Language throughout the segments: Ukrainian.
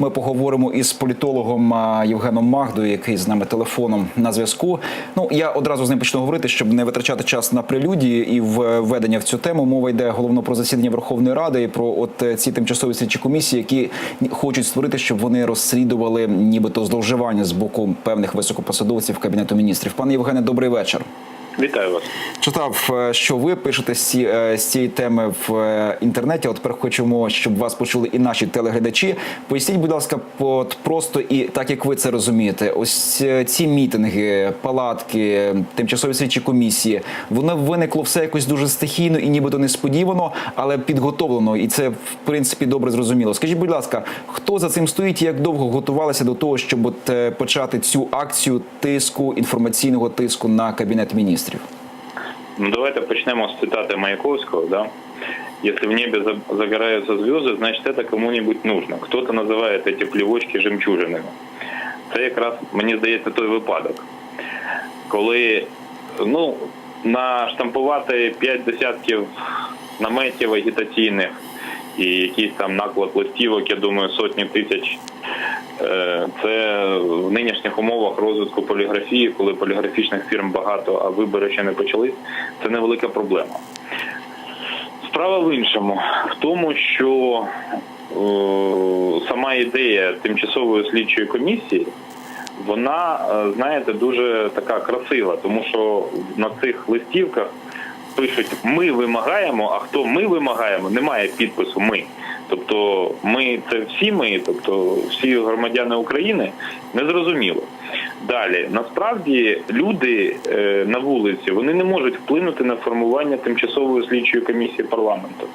Ми поговоримо із політологом Євгеном Магдою, який з нами телефоном на зв'язку. Ну я одразу з ним почну говорити, щоб не витрачати час на прелюдії і введення в цю тему. Мова йде головно про засідання Верховної Ради і про от е, ці тимчасові слідчі комісії, які хочуть створити, щоб вони розслідували нібито зловживання з боку певних високопосадовців кабінету міністрів. Пане Євгене, добрий вечір. Вітаю вас. Читав, е, що ви пишете з, е, цієї теми в е, інтернеті. От тепер хочемо, щоб вас почули і наші телеглядачі. Поясніть, будь ласка, от просто і так як ви це розумієте, ось ці мітинги, палатки, тимчасові слідчі комісії, воно виникло все якось дуже стихійно і нібито несподівано, але підготовлено, і це в принципі добре зрозуміло. Скажіть, будь ласка, хто за цим стоїть і як довго готувалися до того, щоб от почати цю акцію тиску інформаційного тиску на кабінет міністрів? Ну, давайте почнемо з цитати Маяковского, да? Если в небе за- загораются звезды, значит это кому-нибудь нужно. Кто-то називає эти плівочки жемчужинами. Це якраз, мені здається, той випадок. Коли ну, наштампувати п'ять десятків наметів агітаційних і якийсь там наклад листівок, я думаю, сотні тисяч Е, це в нинішніх умовах розвитку поліграфії, коли поліграфічних фірм багато, а вибори ще не почались. Це невелика проблема. Справа в іншому, в тому, що е, сама ідея тимчасової слідчої комісії, вона, е, знаєте, дуже така красива, тому що на цих листівках пишуть Ми вимагаємо, а хто ми вимагаємо, немає підпису Ми. Тобто ми це всі ми, тобто всі громадяни України, незрозуміло. Далі, насправді, люди е, на вулиці вони не можуть вплинути на формування тимчасової слідчої комісії парламенту.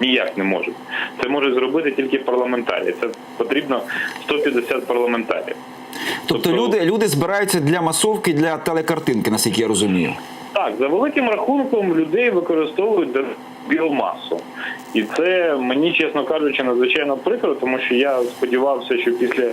Ніяк не можуть. Це можуть зробити тільки парламентарі. Це потрібно 150 парламентарів. Тобто Тобто- люди, люди збираються для масовки, для телекартинки, наскільки я розумію. Так, за великим рахунком людей використовують біомасу. І це мені, чесно кажучи, надзвичайно прикро, тому що я сподівався, що після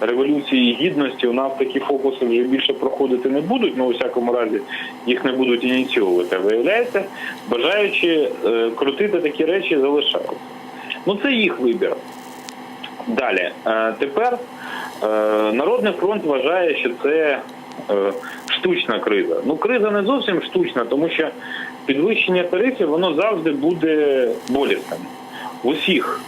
революції гідності у нас такі фокуси вже більше проходити не будуть, ну у всякому разі їх не будуть ініціювати. Виявляється, бажаючи е, крутити такі речі, залишаються. Ну це їх вибір. Далі, Е, тепер е, Народний фронт вважає, що це штучна криза. Ну, криза не зовсім штучна, тому що підвищення тарифів воно завжди буде болісним. В усіх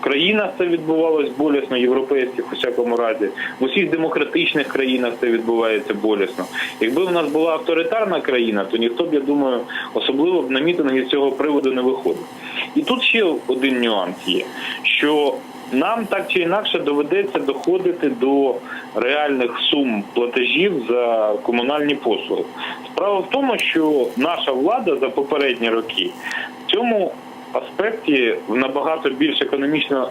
країнах це відбувалось болісно, європейських у всякому разі, в усіх демократичних країнах це відбувається болісно. Якби в нас була авторитарна країна, то ніхто б, я думаю, особливо б на мітинги з цього приводу не виходив. І тут ще один нюанс є, що нам так чи інакше доведеться доходити до реальних сум платежів за комунальні послуги. Справа в тому, що наша влада за попередні роки в цьому аспекті в набагато більш економічно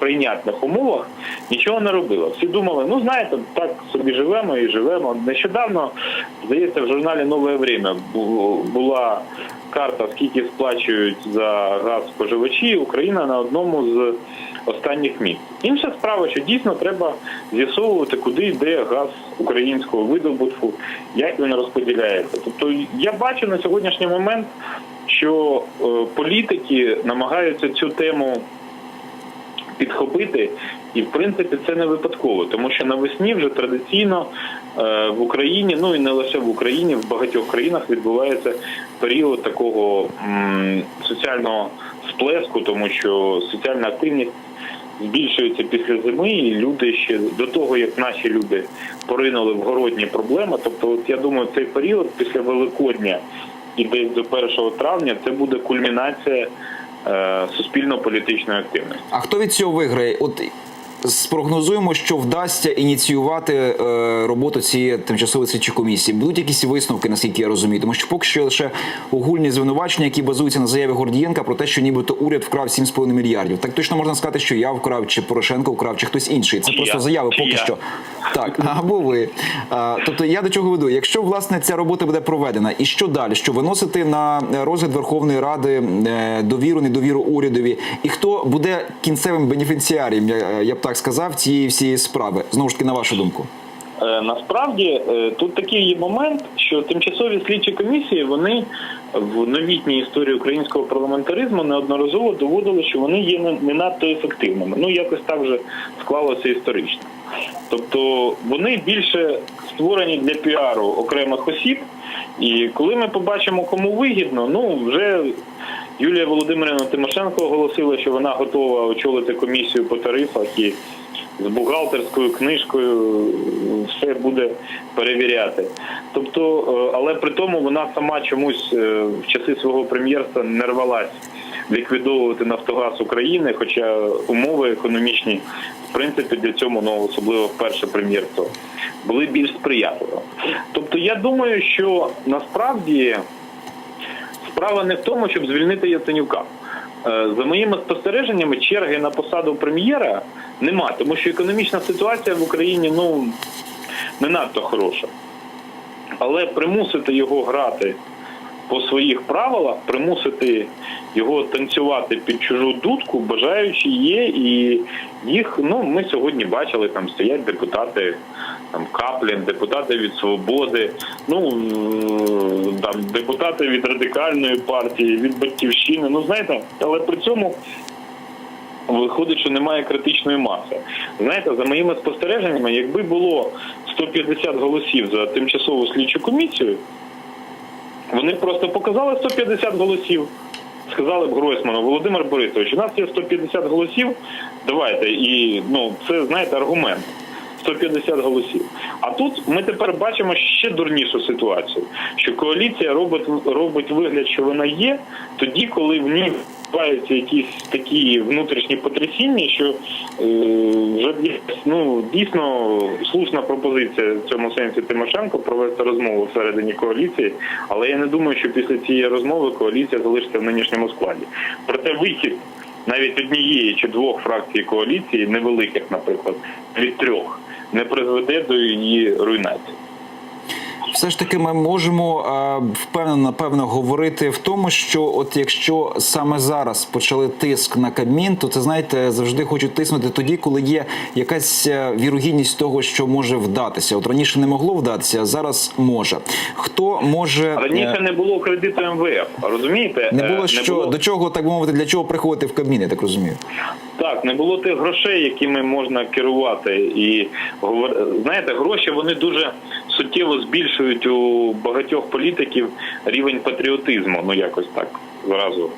прийнятних умовах нічого не робила. Всі думали, ну знаєте, так собі живемо і живемо. Нещодавно, здається, в журналі Нове время була карта, скільки сплачують за газ споживачі. Україна на одному з останніх місць. Інша справа, що дійсно треба з'ясовувати, куди йде газ українського видобутку, як він розподіляється. Тобто я бачу на сьогоднішній момент, що е, політики намагаються цю тему підхопити, і в принципі це не випадково, тому що навесні вже традиційно е, в Україні, ну і не лише в Україні, в багатьох країнах відбувається період такого соціального сплеску, тому що соціальна активність. Збільшується після зими, і люди ще до того, як наші люди поринули в городні проблеми. Тобто, от я думаю, цей період після Великодня і десь до 1 травня це буде кульмінація суспільно-політичної активності. А хто від цього виграє? От спрогнозуємо, що вдасться ініціювати е, роботу цієї тимчасової слідчої комісії. Будуть якісь висновки, наскільки я розумію, тому що поки що лише огульні звинувачення, які базуються на заяві Гордієнка про те, що нібито уряд вкрав 7,5 мільярдів. Так точно можна сказати, що я вкрав, чи Порошенко вкрав, чи хтось інший. Це Чи просто я. заяви поки я. що. Так, або ви. Тобто я до чого веду? Якщо власне ця робота буде проведена, і що далі? Що виносити на розгляд Верховної Ради е, довіру, недовіру урядові, і хто буде кінцевим бенефіціарієм, я, я б так сказав, цієї всієї справи? Знову ж таки, на вашу думку. Е, Насправді е, тут такий є момент, що тимчасові слідчі комісії вони в новітній історії українського парламентаризму неодноразово доводили, що вони є не надто ефективними. Ну якось так вже склалося історично. Тобто вони більше створені для піару окремих осіб. І коли ми побачимо, кому вигідно, ну вже Юлія Володимирівна Тимошенко оголосила, що вона готова очолити комісію по тарифах і з бухгалтерською книжкою все буде перевіряти. Тобто, е, але при тому вона сама чомусь е, в часи свого прем'єрства не рвалась ліквідовувати Нафтогаз України, хоча умови економічні, в принципі, для цього, ну особливо перше прем'єрство, були більш сприятливі. Тобто, я думаю, що насправді справа не в тому, щоб звільнити Яценюка. Е, За моїми спостереженнями, черги на посаду прем'єра нема, тому що економічна ситуація в Україні ну не надто хороша. Але примусити його грати по своїх правилах, примусити його танцювати під чужу дудку, бажаючі є, і їх ну ми сьогодні бачили, там стоять депутати там Каплін, депутати від Свободи, ну там депутати від радикальної партії, від батьківщини. Ну знаєте, але при цьому виходить, що немає критичної маси. Знаєте, за моїми спостереженнями, якби було 150 голосів за тимчасову слідчу комісію, вони просто показали 150 голосів. Сказали б Гройсману, Володимир Борисович, у нас є 150 голосів. Давайте, і ну це знаєте аргумент. 150 голосів. А тут ми тепер бачимо ще дурнішу ситуацію, що коаліція робить робить вигляд, що вона є, тоді, коли в ній відбуваються якісь такі внутрішні потрясіння, що е, вже ну дійсно слушна пропозиція в цьому сенсі Тимошенко провести розмову всередині коаліції, але я не думаю, що після цієї розмови коаліція залишиться в нинішньому складі. Проте вихід навіть однієї чи двох фракцій коаліції, невеликих, наприклад, від трьох, не призведе до її руйнації. Все ж таки, ми можемо е, впевнено напевно говорити в тому, що от якщо саме зараз почали тиск на Кабмін, то це знаєте, завжди хочуть тиснути тоді, коли є якась е, вірогідність того, що може вдатися. От раніше не могло вдатися, а зараз може. Хто може е, Раніше не було кредиту МВФ, розумієте? не було що до чого, так мовити, для чого приходити в Кабмін, я так розумію. Так, не було тих грошей, якими можна керувати. І знаєте, гроші вони дуже суттєво збільшують у багатьох політиків рівень патріотизму. Ну якось так зразу.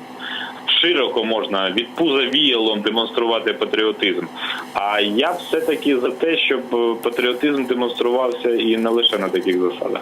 Широко можна від пуза віялом демонструвати патріотизм. А я все таки за те, щоб патріотизм демонструвався і не лише на таких засадах.